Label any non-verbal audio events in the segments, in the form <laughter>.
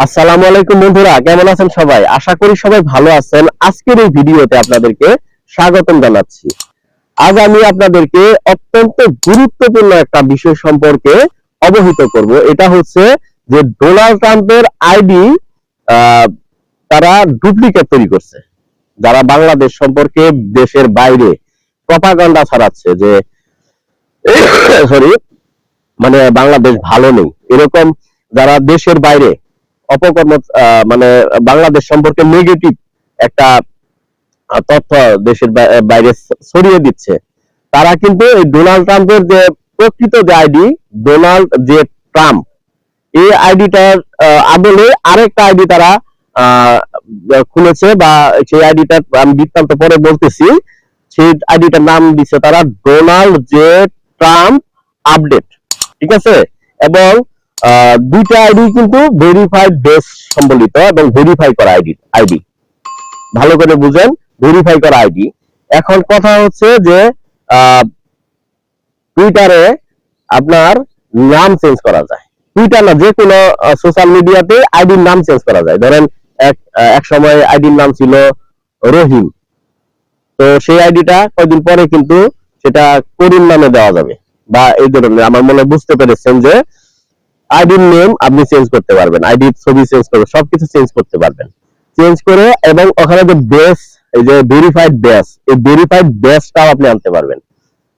আসসালামু আলাইকুম বন্ধুরা, কেমন আছেন সবাই? আশা করি সবাই ভালো আছেন। আজকের এই ভিডিওতে আপনাদেরকে স্বাগতম জানাচ্ছি। আজ আমি আপনাদেরকে অত্যন্ত গুরুত্বপূর্ণ একটা বিষয় সম্পর্কে অবহিত করব। এটা হচ্ছে যে ডোনাল্ড ট্রাম্পের আইডি তারা ডুপ্লিকেট তৈরি করছে। যারা বাংলাদেশ সম্পর্কে দেশের বাইরে প্রপাগান্ডা ছড়াচ্ছে যে <coughs> সরি মানে বাংলাদেশ ভালো নেই। এরকম যারা দেশের বাইরে অপকর্ম মানে বাংলাদেশ সম্পর্কে নেগেটিভ একটা তথ্য দেশের বাইরে ছড়িয়ে দিচ্ছে। তারা কিন্তু এই ডোনাল্ড ট্রাম্পের যে প্রকৃত যে আইডি, ডোনাল্ড যে ট্রাম্প, এই আইডিটার আদলে আরেকটা আইডি তারা খুলেছে বা সেই আইডিটার আমি বৃত্তান্ত পরে বলতেছি, সেই আইডিটার নাম দিচ্ছে তারা ডোনাল্ড জে ট্রাম্প আপডেট। ঠিক আছে? এবং দুইটা আইডি কিন্তু ভেরিফাইড বেস সম্বলিত এবং ভেরিফাই করা আইডি আইডি ভালো করে বুঝেন ভেরিফাই করা আইডি এখন কথা হচ্ছে যে টুইটারে আপনার নাম চেঞ্জ করা যায়। টুইটার না যে কোনো সোশ্যাল মিডিয়াতে আইডির নাম চেঞ্জ করা যায়। ধরেন এক এক সময় আইডির নাম ছিল রহিম। তো সেই আইডিটা কয়দিন পরে কিন্তু সেটা করিম নামে দেওয়া যাবে। বা এই ধরনের, আমার মনে বুঝতে পেরেছেন যে আইডির নেম আপনি চেঞ্জ করতে পারবেন আইডির ছবি চেঞ্জ করবে সবকিছু চেঞ্জ করতে পারবেন। চেঞ্জ করে এবং ওখানে যে বেস এই যে ভেরিফাইড বেস এই ভেরিফাইড বেসটাও আপনি আনতে পারবেন।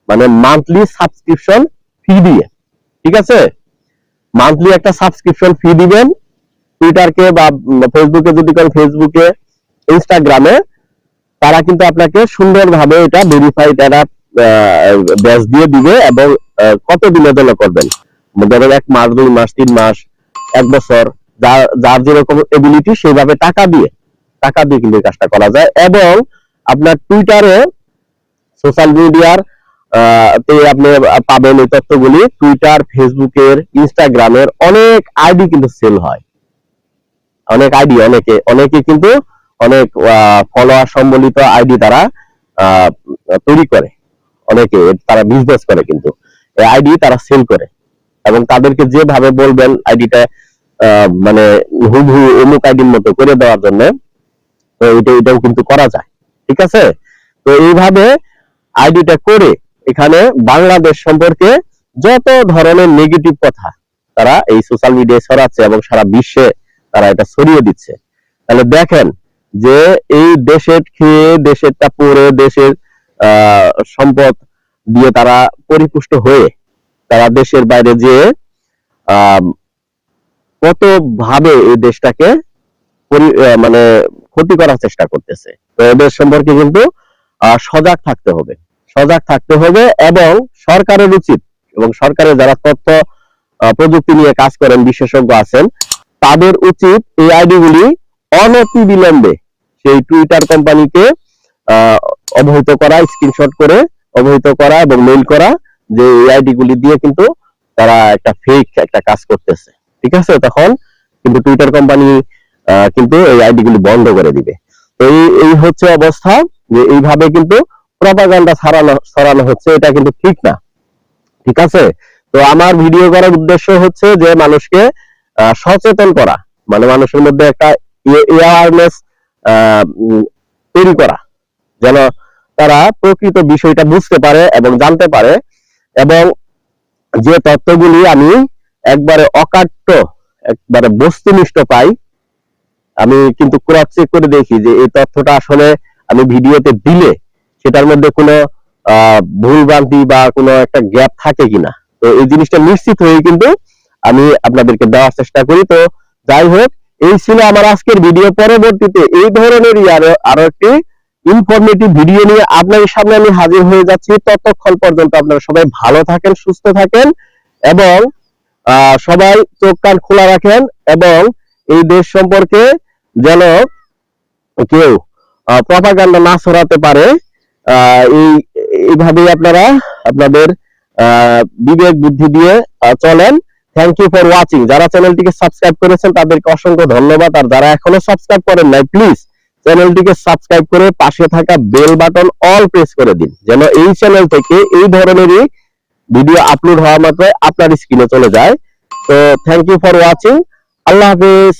মানে মান্থলি সাবস্ক্রিপশন ফি দিয়ে, ঠিক আছে? মান্থলি একটা সাবস্ক্রিপশন ফি দিবেন টুইটারকে বা ফেসবুকে যদি করেন ফেসবুকে ইনস্টাগ্রামে তারা কিন্তু আপনাকে সুন্দরভাবে এটা ভেরিফাইড একটা ব্যাচ দিয়ে দিবে এবং কত দিনের জন্য করবেন। ধরেন এক মাস, দুই মাস, তিন মাস, এক বছর যার যার যেরকম এবিলিটি সেইভাবে টাকা দিয়ে টাকা দিয়ে কিন্তু কাজটা করা যায়। এবং আপনার টুইটারে সোশ্যাল মিডিয়ার তে আপনি পাবেন এই তথ্যগুলি। টুইটার ফেসবুকের ইনস্টাগ্রামের অনেক আইডি কিন্তু সেল হয়। অনেক আইডি অনেকে অনেকে কিন্তু অনেক ফলোয়ার সম্বলিত আইডি তারা তৈরি করে। অনেকে তারা বিজনেস করে কিন্তু। এই আইডি তারা সেল করে। এবং তাদেরকে যেভাবে বলবেন আইডিটা মানে হুবহু অমুক আইডির মতো করে দেওয়ার জন্য, তো এটা, এটাও কিন্তু করা যায়, ঠিক আছে? তো এইভাবে আইডিটা করে এখানে বাংলাদেশ সম্পর্কে যত ধরনের নেগেটিভ কথা তারা এই সোশ্যাল মিডিয়ায় ছড়াচ্ছে এবং সারা বিশ্বে তারা এটা ছড়িয়ে দিচ্ছে। তাহলে দেখেন যে এই দেশের খেয়ে, দেশেরটা পরে দেশের সম্পদ দিয়ে তারা পরিপুষ্ট হয়ে তারা দেশের বাইরে যে কত ভাবে এই দেশটাকে মানে ক্ষতি করার চেষ্টা করতেছে। তো এদের সম্পর্কে কিন্তু সজাগ থাকতে হবে। সজাগ থাকতে হবে এবং সরকারের উচিত, এবং সরকারের যারা তথ্য প্রযুক্তি নিয়ে কাজ করেন, বিশেষজ্ঞ আছেন, তাদের উচিত এই আইডি গুলি অনতি বিলম্বে সেই টুইটার কোম্পানিকে অবহিত করা, স্ক্রিনশট করে অবহিত করা এবং মেইল করা যে এই আইডি গুলি দিয়ে কিন্তু তারা একটা ফেক একটা কাজ করতেছে। ঠিক আছে? তখন কিন্তু টুইটার কোম্পানি কিন্তু এই আইডি গুলি বন্ধ করে দিবে। তো এই হচ্ছে অবস্থা যে এইভাবে কিন্তু প্রপাগান্ডা ছড়ানো ছড়ানো হচ্ছে, এটা কিন্তু ঠিক না। ঠিক আছে? তো আমার ভিডিও করার উদ্দেশ্য হচ্ছে যে মানুষকে সচেতন করা। মানে মানুষের মধ্যে একটা অ্যাওয়ারনেস তৈরি করা। যেন তারা প্রকৃত বিষয়টা বুঝতে পারে এবং জানতে পারে। এবং যে তথ্যগুলি আমি একবারে অকাট্য একবারে বস্তুনিষ্ঠ পাই আমি কিন্তু ক্রস চেক করে দেখি যে এই তথ্যটা আসলে আমি ভিডিওতে দিলে সেটার মধ্যে কোনো আহ, ভুলভ্রান্তি বা কোনো একটা গ্যাপ থাকে কিনা। তো এই জিনিসটা নিশ্চিত হয়ে কিন্তু আমি আপনাদেরকে দেওয়ার চেষ্টা করি। তো যাই হোক এই ছিল আমার আজকের ভিডিও পরবর্তীতে এই ধরনেরই আরও আরও একটি ইনফরমেটিভ ভিডিও নিয়ে আপনাদের সামনে আমি হাজির হয়ে যাচ্ছি। ততক্ষণ পর্যন্ত আপনারা সবাই ভালো থাকেন, সুস্থ থাকেন এবং সবাই চোখ কান খোলা রাখেন এবং এই দেশ সম্পর্কে যেন কেউ প্রপাগান্ডা না ছড়াতে পারে এই, এইভাবেই আপনারা আপনাদের বিবেক, বুদ্ধি দিয়ে চলেন। থ্যাংক ইউ ফর ওয়াচিং যারা চ্যানেলটিকে সাবস্ক্রাইব করেছেন, তাদেরকে অসংখ্য ধন্যবাদ। আর যারা এখনও সাবস্ক্রাইব করেন নাই প্লিজ চ্যানেলটিকে সাবস্ক্রাইব করে পাশে থাকা বেল বাটন অল প্রেস করে দিন, যেন এই চ্যানেল থেকে এই ধরনেরই ভিডিও আপলোড হওয়া মাত্র আপনার স্ক্রিনে চলে যায়। তো থ্যাংক ইউ ফর ওয়াচিং আল্লাহ হাফিজ।